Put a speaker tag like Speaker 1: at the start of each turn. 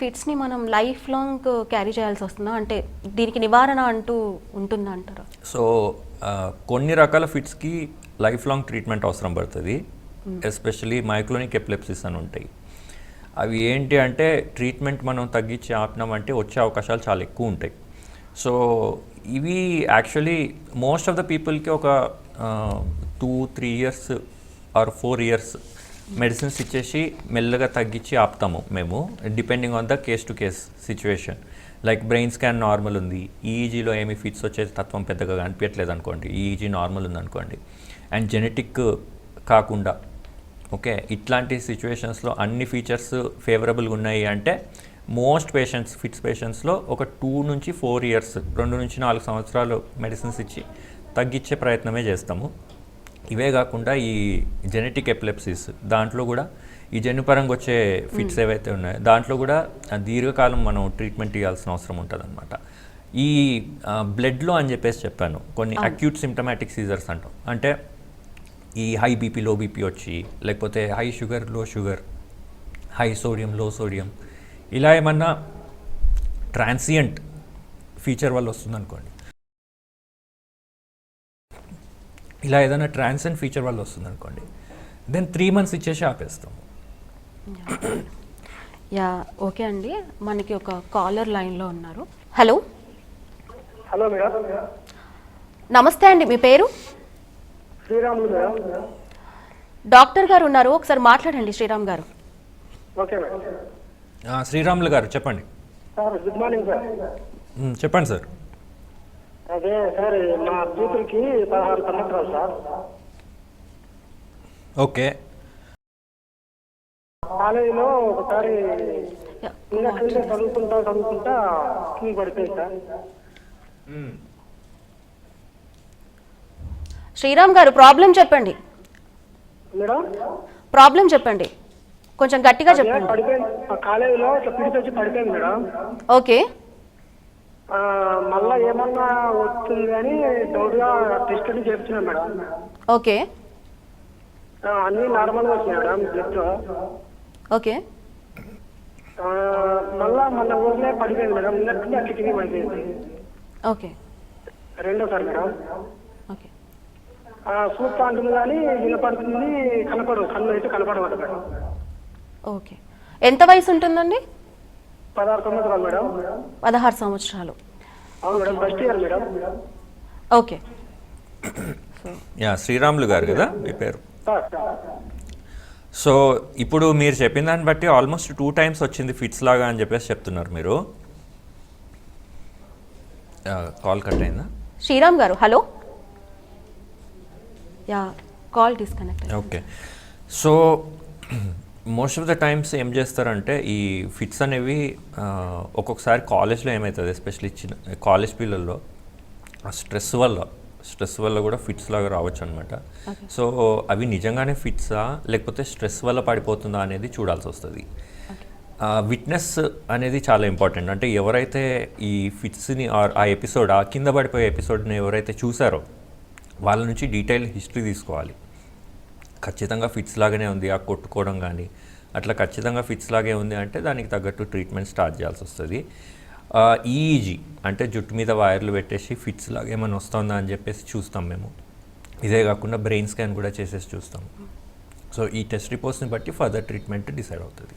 Speaker 1: ఫిట్స్ని మనం life long carry చేయాల్సి వస్తుందా? అంటే దీనికి నివారణ అంటూ ఉంటుందా అంటారా
Speaker 2: సో కొన్ని రకాల ఫిట్స్కి లైఫ్ లాంగ్ ట్రీట్మెంట్ అవసరం పడుతుంది. ఎస్పెషలీ మైక్లోనిక్ ఎపిలెప్సిస్ అని ఉంటాయి. అవి ఏంటి అంటే ట్రీట్మెంట్ మనం తగ్గించి ఆపినామంటే వచ్చే అవకాశాలు చాలా ఎక్కువ ఉంటాయి. సో ఇవి యాక్చువల్లీ మోస్ట్ ఆఫ్ ద పీపుల్కి ఒక two three years or four years medicines ఇచ్చేసి మెల్లగా తగ్గించి ఆపుతాము మేము depending on the case to case situation like brain scan normal ఉంది ఈఈజీలో ఏమి ఫిట్స్ వచ్చే తత్వం పెద్దగా కనిపించట్లేదు అనుకోండి ఈఈజీ నార్మల్ ఉంది అనుకోండి. అండ్ జెనెటిక్ కాకుండా ఓకే ఇట్లాంటి సిచ్యువేషన్స్లో అన్ని ఫీచర్స్ ఫేవరబుల్గా ఉన్నాయి అంటే మోస్ట్ పేషెంట్స్ ఫిట్స్ పేషెంట్స్లో ఒక టూ నుంచి ఫోర్ ఇయర్స్ రెండు నుంచి నాలుగు సంవత్సరాలు మెడిసిన్స్ ఇచ్చి తగ్గించే ప్రయత్నమే చేస్తాము. ఇవే కాకుండా ఈ జెనెటిక్ ఎపిలెప్సిస్ దాంట్లో కూడా ఈ జన్యుపరంగా వచ్చే ఫిట్స్ ఏవైతే ఉన్నాయో దాంట్లో కూడా దీర్ఘకాలం మనం ట్రీట్మెంట్ ఇవ్వాల్సిన అవసరం ఉంటుంది ఈ బ్లడ్లో అని చెప్పేసి చెప్పాను కొన్ని అక్యూట్ సిమ్టమాటిక్ సీజర్స్ అంటాం. అంటే ఈ హై బీపీ లో బీపీ వచ్చి లేకపోతే high షుగర్లో sugar high sodium low sodium ఇలా ఏమన్నా ట్రాన్సియంట్ ఫీచర్ వల్ల వస్తుంది ఇలా ఏదైనా ట్రాన్సియంట్ ఫీచర్ వల్ల వస్తుంది అనుకోండి. దెన్ త్రీ మంత్స్ ఇచ్చేసి ఆపేస్తాం.
Speaker 1: యా ఓకే అండి. మనకి ఒక కాలర్ లైన్లో ఉన్నారు. హలో?
Speaker 3: Hello madam.
Speaker 1: నమస్తే అండి మీ పేరు?
Speaker 3: శ్రీరాములు మేడం.
Speaker 1: డాక్టర్ గారు ఉన్నారు. ఒకసారి మాట్లాడండి శ్రీరామ్ గారు.
Speaker 3: Okay madam.
Speaker 2: ఆ, శ్రీరాములు గారు చెప్పండి.
Speaker 3: Sir good morning sir.
Speaker 2: చెప్పండి సార్.
Speaker 3: అదే సార్ మా కూతురికి పదహారు సంవత్సరాలు సార్.
Speaker 2: ఓకే.
Speaker 3: కాలేజీలో ఒకసారి ఇంకా కింద చదువుకుంటా చదువుకుంటా కింద పడిపోయింది సార్.
Speaker 1: శ్రీరామ్ గారు ప్రాబ్లం చెప్పండి.
Speaker 3: మేడం?
Speaker 1: ప్రాబ్లం చెప్పండి. కొంచెం గట్టిగా చెప్పండి.
Speaker 3: పడిపోయింది. కాలేజీలో ఇట్లా పిడిచి వచ్చి పడిపోయింది మేడం.
Speaker 1: ఓకే.
Speaker 3: మళ్ళా ఏమన్నా వస్తుంది అని డౌట్గా టెస్ట్ అని చెప్తున్నాం మేడం.
Speaker 1: ఓకే.
Speaker 3: అన్నీ నార్మల్గా వచ్చినాయి మేడం బ్లడ్
Speaker 1: ఓకే.
Speaker 3: మళ్ళా మన ఊర్లే పడిపోయింది మేడం నిన్నట్టు అట్లా కింద పడిపోయింది.
Speaker 1: ఓకే.
Speaker 3: రెండోసారి మేడం.
Speaker 1: ఓకే.
Speaker 3: సూప్ అంటుంది కానీ వినపడుతుంది కనపడదు కళ్ళు అయితే కనపడవద్దు మేడం.
Speaker 1: ఓకే. ఎంత వయసు ఉంటుందండి?
Speaker 3: పదహారు సంవత్సరాలు
Speaker 1: ఓకే. సో
Speaker 2: యా శ్రీరాములు గారు కదా మీ పేరు? సో ఇప్పుడు మీరు చెప్పిన దాన్ని బట్టి ఆల్మోస్ట్ టూ టైమ్స్ వచ్చింది ఫిట్స్ లాగా అని చెప్పేసి చెప్తున్నారు మీరు. కాల్ కట్ అయిందా?
Speaker 1: శ్రీరామ్ గారు hello? Yeah call disconnect
Speaker 2: okay. So most of the times ఏం చేస్తారంటే ఈ ఫిట్స్ అనేవి ఒక్కొక్కసారి కాలేజ్లో ఏమవుతుంది ఎస్పెషల్లీ చిన్న కాలేజ్ పిల్లల్లో ఆ స్ట్రెస్ వల్ల స్ట్రెస్ వల్ల కూడా ఫిట్స్ లాగా రావచ్చు అనమాట సో అవి నిజంగానే ఫిట్సా లేకపోతే స్ట్రెస్ వల్ల పడిపోతుందా అనేది చూడాల్సి వస్తుంది. విట్నెస్ అనేది చాలా ఇంపార్టెంట్. అంటే ఎవరైతే ఈ ఫిట్స్ని ఆర్ ఆ ఎపిసోడ్ ఆ కింద పడిపోయే ఎపిసోడ్ని ఎవరైతే చూసారో వాళ్ళ నుంచి డీటెయిల్ హిస్టరీ తీసుకోవాలి. ఖచ్చితంగా ఫిట్స్ లాగానే ఉంది. ఆ కొట్టుకోవడం కానీ అట్లా ఖచ్చితంగా ఫిట్స్ లాగే ఉంది అంటే దానికి తగ్గట్టు ట్రీట్మెంట్ స్టార్ట్ చేయాల్సి వస్తుంది. ఈఈజీ అంటే జుట్టు మీద వైర్లు పెట్టేసి ఫిట్స్ లాగా ఏమైనా వస్తుందా అని చెప్పేసి చూస్తాం మేము. ఇదే కాకుండా బ్రెయిన్ స్కాన్ కూడా చేసేసి చూస్తాం. సో ఈ టెస్ట్ రిపోర్ట్స్ని బట్టి ఫర్దర్ ట్రీట్మెంట్ డిసైడ్ అవుతుంది.